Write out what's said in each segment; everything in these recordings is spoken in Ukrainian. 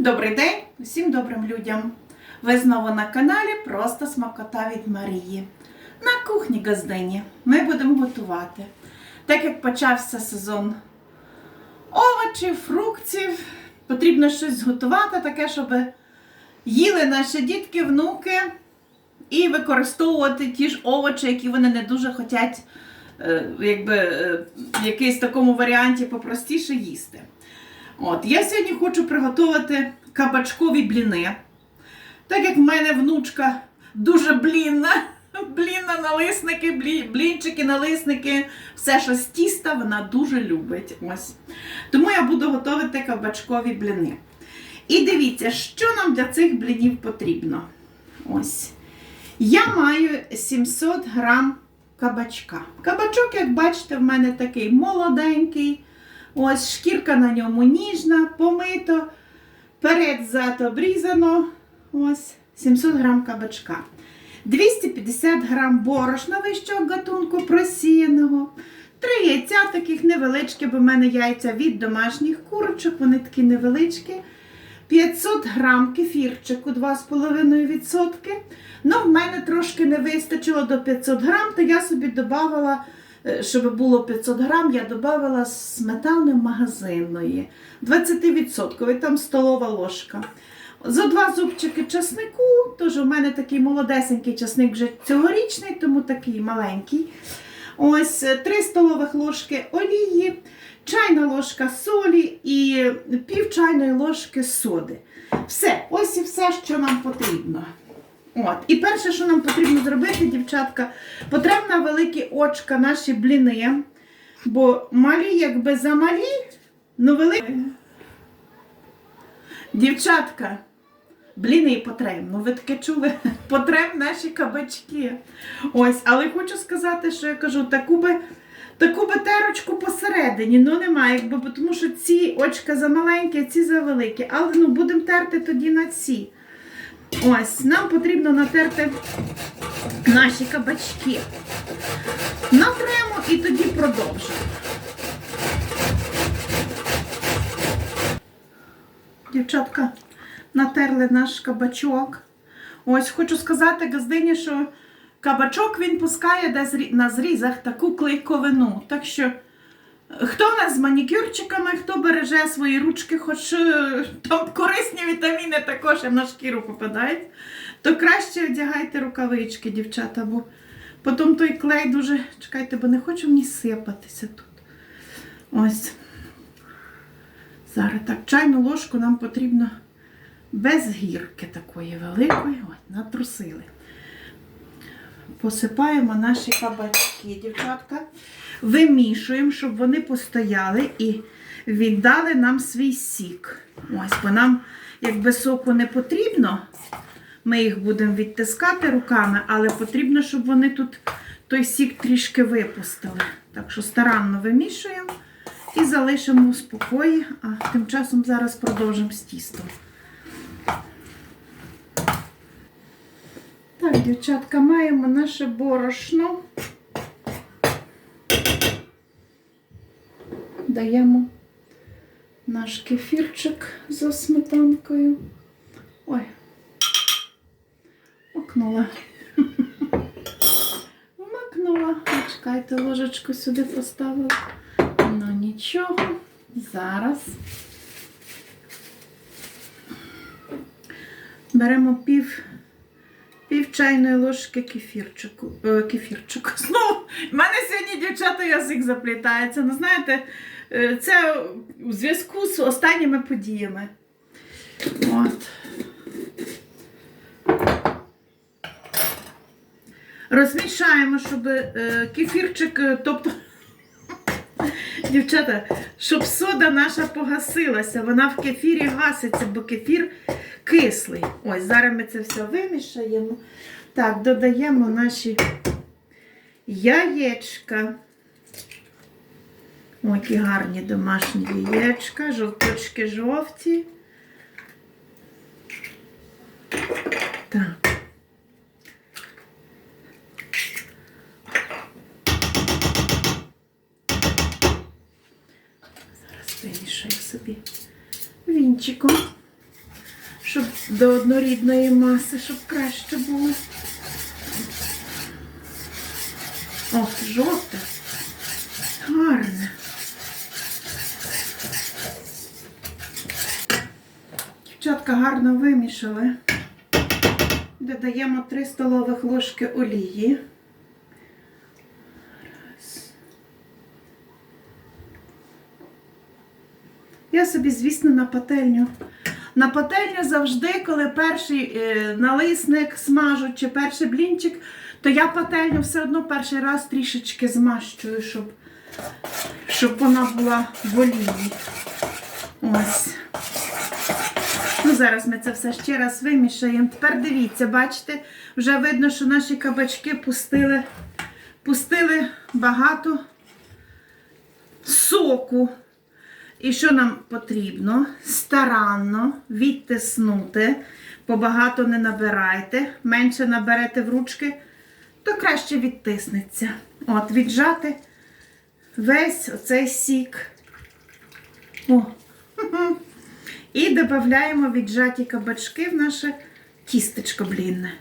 Добрий день усім добрим людям! Ви знову на каналі Просто Смакота від Марії. На кухні газдині ми будемо готувати. Так як почався сезон овочів, фруктів, потрібно щось зготувати, таке, щоб їли наші дітки, внуки і використовувати ті ж овочі, які вони не дуже хочуть, е, якби е, в якийсь такому варіанті попростіше їсти. От, я сьогодні хочу приготувати кабачкові бліни. Так як в мене внучка дуже блінна, блінна налисники, блі- блінчики, налисники, все, що з тіста, вона дуже любить. Ось. Тому я буду готувати кабачкові бліни. І дивіться, що нам для цих блінів потрібно. Ось. Я маю 700 грам кабачка. Кабачок, як бачите, в мене такий молоденький. Ось шкірка на ньому ніжна, помито, перед зад обрізано. Ось 700 грам кабачка. 250 грам борошна вищого гатунку просіяного. Три яйця таких невеличкі, бо в мене яйця від домашніх курочок, вони такі невеличкі. 500 грам кефірчику 2,5%. Ну, в мене трошки не вистачило до 500 грам, то я собі додавала, щоб було 500 грам, я додавала сметани магазинної. 20%, там столова ложка. За два зубчики часнику, тож у мене такий молодесенький часник вже цьогорічний, тому такий маленький. Ось 3 столових ложки олії, чайна ложка солі і пів чайної ложки соди. Все, ось і все, що нам потрібно. От. І перше, що нам потрібно зробити, дівчатка, потрібно великі очка наші бліни. Бо малі, якби замалі, ну великі. Дівчатка, бліни потрібно. Ну, ви таке чули? Потреб наші кабачки. Ось, але хочу сказати, що я кажу, таку би. Таку би терочку посередині, ну немає, якби, тому що ці очка замаленькі, а ці завеликі. Але ну, будемо терти тоді на ці. Ось, нам потрібно натерти наші кабачки. Натремо і тоді продовжимо. Дівчатка, натерли наш кабачок. Ось хочу сказати газдині, що кабачок він пускає десь на зрізах таку клейковину. Так що, хто в нас з манікюрчиками, хто береже свої ручки, хоч е, там корисні вітаміни також на шкіру попадають, то краще одягайте рукавички, дівчата, бо потім той клей дуже. Чекайте, бо не хочу мені сипатися тут. Ось. Зараз так, чайну ложку нам потрібно без гірки такої великої. Ось, натрусили. Посипаємо наші кабачки, дівчатка. Вимішуємо, щоб вони постояли і віддали нам свій сік. Ось, бо нам, якби соку не потрібно, ми їх будемо відтискати руками, але потрібно, щоб вони тут той сік трішки випустили. Так що старанно вимішуємо і залишимо у спокої, а тим часом зараз продовжимо з тістом. Так, дівчатка, маємо наше борошно. Даємо наш кефірчик за сметанкою. Ой, макнула. Макнула. Чекайте, ложечку сюди поставила. Ну нічого. Зараз. Беремо пів Пів чайної ложки кефірчику. Е, кефірчику. Знову, в мене сьогодні дівчата язик заплітається. Ну, знаєте, це у зв'язку з останніми подіями. От. Розмішаємо, щоб е, кефірчик, е, тобто, дівчата, щоб сода наша погасилася. Вона в кефірі гаситься, бо кефір кислий. Ось, зараз ми це все вимішаємо. Так, додаємо наші яєчка. Які гарні домашні яєчка, жовточки жовті. Так. Зараз вимішаю собі вінчиком. щоб до однорідної маси, щоб краще було. Ох, жовте. Дівчатка гарно вимішали. Додаємо 3 столових ложки олії. Раз. Я собі, звісно, на пательню. На пательню завжди, коли перший е, налисник смажуть чи перший блінчик, то я пательню все одно перший раз трішечки змащую, щоб, щоб вона була в олії. Ось. Зараз ми це все ще раз вимішаємо. Тепер дивіться, бачите, вже видно, що наші кабачки пустили, пустили багато соку. І що нам потрібно? Старанно відтиснути, побагато не набирайте, менше наберете в ручки, то краще відтиснеться. От, віджати весь оцей сік. О. І додаємо віджаті кабачки в наше тістечко блінне.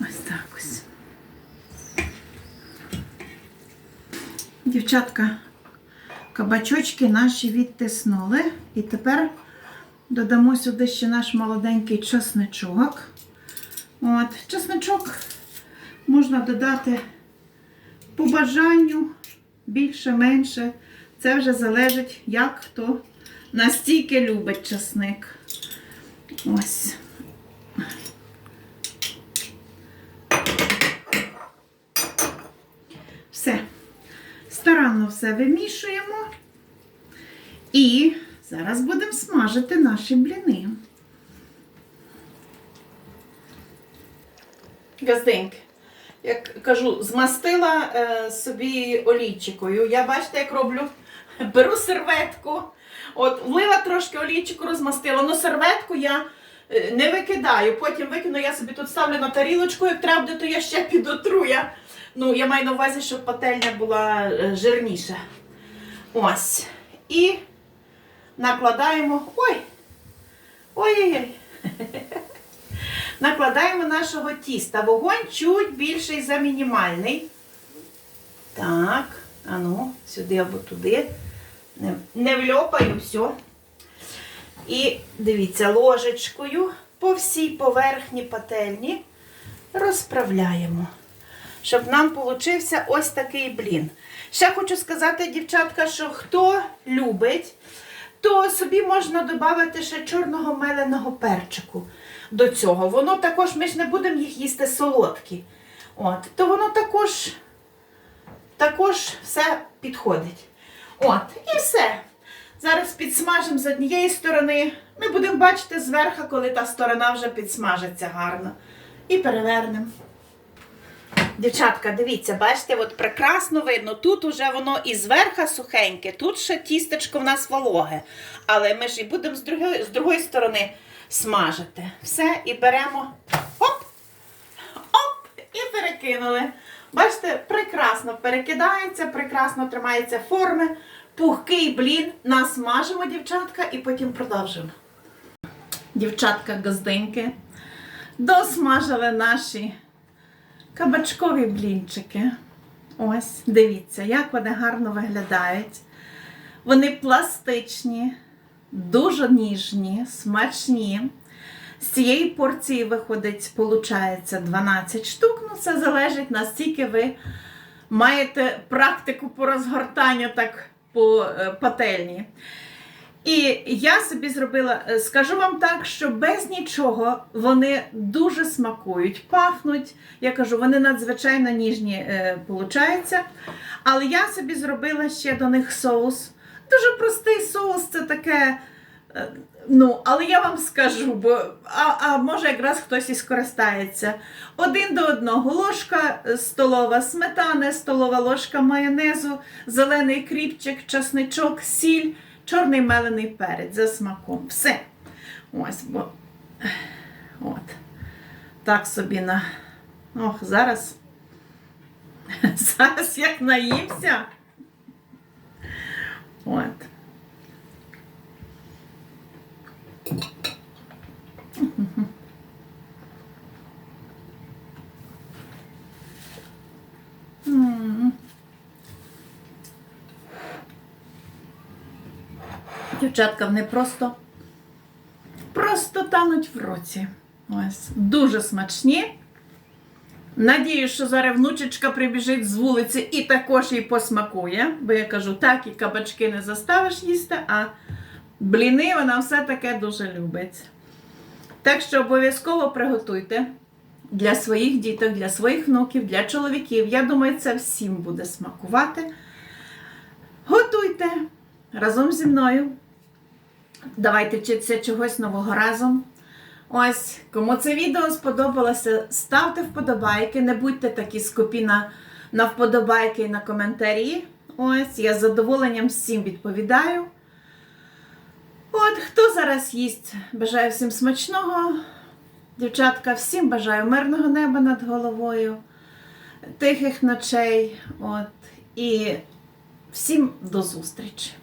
Ось так ось. Дівчатка, кабачочки наші відтиснули. І тепер додамо сюди ще наш молоденький чесничок. От, чесничок можна додати по бажанню більше-менше. Це вже залежить, як хто настільки любить часник. Ось. Все. Старанно все вимішуємо. І зараз будемо смажити наші бліни. Газденьки як кажу, змастила е, собі олійчикою. Я бачите, як роблю? Беру серветку, от, влила трошки олійчику, розмастила. Ну, серветку я е, не викидаю. Потім викину, я собі тут ставлю на тарілочку, як треба то я ще підотру. Я, ну, я маю на увазі, щоб пательня була е, жирніша. Ось. І накладаємо. Ой! Ой-ой-ой! Накладаємо нашого тіста. Вогонь чуть більший за мінімальний. Так, а ну, сюди або туди. Не, не вльопаю, все. І дивіться, ложечкою по всій поверхні пательні розправляємо, щоб нам получився ось такий блін. Ще хочу сказати, дівчатка, що хто любить, то собі можна додати ще чорного меленого перчику до цього. Воно також, ми ж не будемо їх їсти солодкі. От, То воно також, також все підходить. От, і все. Зараз підсмажимо з однієї сторони. Ми будемо бачити зверху, коли та сторона вже підсмажиться гарно. І перевернемо. Дівчатка, дивіться, бачите, от прекрасно видно. Тут уже воно і зверху сухеньке, тут ще тістечко в нас вологе. Але ми ж і будемо з другої, з другої сторони смажити. Все, і беремо оп! Оп! І перекинули. Бачите, прекрасно перекидається, прекрасно тримається форми. Пухкий блін. Насмажимо, дівчатка, і потім продовжимо. Дівчатка газдинки досмажили наші кабачкові блінчики. Ось, дивіться, як вони гарно виглядають. Вони пластичні, дуже ніжні, смачні. З цієї порції виходить, виходить 12 штук. Ну, це залежить, наскільки ви маєте практику по розгортанню так по е, пательні. І я собі зробила, е, скажу вам так, що без нічого вони дуже смакують, пахнуть. Я кажу, вони надзвичайно ніжні е. Але я собі зробила ще до них соус. Дуже простий соус, це таке. е, Ну, але я вам скажу, бо а, а може якраз хтось і скористається. Один до одного ложка е, столова сметани, столова ложка майонезу, зелений кріпчик, часничок, сіль, чорний мелений перець за смаком. Все. Ось, бо от. Так собі на. Ох, зараз. Зараз як наївся. От. Дівчатка, вони просто, просто тануть в році. Ось, дуже смачні. Надію, що зараз внучечка прибіжить з вулиці і також їй посмакує. Бо я кажу, так, і кабачки не заставиш їсти, а бліни вона все таке дуже любить. Так що обов'язково приготуйте для своїх діток, для своїх внуків, для чоловіків. Я думаю, це всім буде смакувати. Готуйте разом зі мною. Давайте вчитися чогось нового разом. Ось, кому це відео сподобалося, ставте вподобайки, не будьте такі скупі на, на вподобайки і на коментарі. Ось, я з задоволенням всім відповідаю. От, хто зараз їсть, бажаю всім смачного. Дівчатка, всім бажаю мирного неба над головою, тихих ночей. От, і всім до зустрічі!